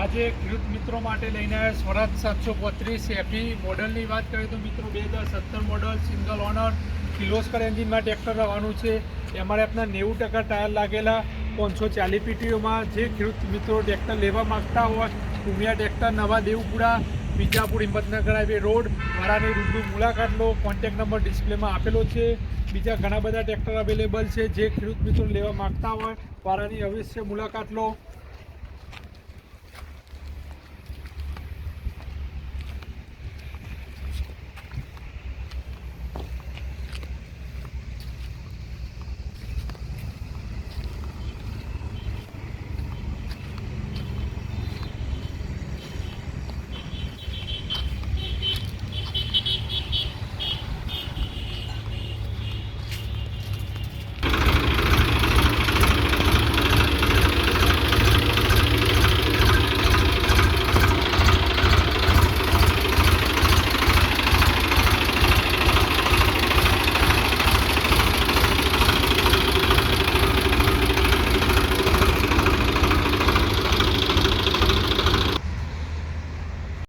આજે ખેડૂત મિત્રો માટે લઈને આવ્યા સ્વરાજ સાતસો બત્રીસ એફી મોડલની વાત કરીએ તો મિત્રો બે હજાર સત્તર મોડલ સિંગલ ઓનર કિલોસ્કર એન્જિનમાં ટ્રેક્ટર રહેવાનું છે. એમાં આપણા નેવું ટકા ટાયર લાગેલા પાંચસો ચાલીસ પીટીઓમાં. જે ખેડૂત મિત્રો ટ્રેક્ટર લેવા માગતા હોય, ઉમિયા ટ્રેક્ટર, નવા દેવપુરા બીજાપુર હિંમતનગર હાઈવે રોડ મારાની રૂબરૂ મુલાકાત લો. કોન્ટેક નંબર ડિસ્પ્લેમાં આપેલો છે. બીજા ઘણા બધા ટ્રેક્ટર અવેલેબલ છે. જે ખેડૂત મિત્રો લેવા માગતા હોય, વારાની અવશ્ય મુલાકાત લો.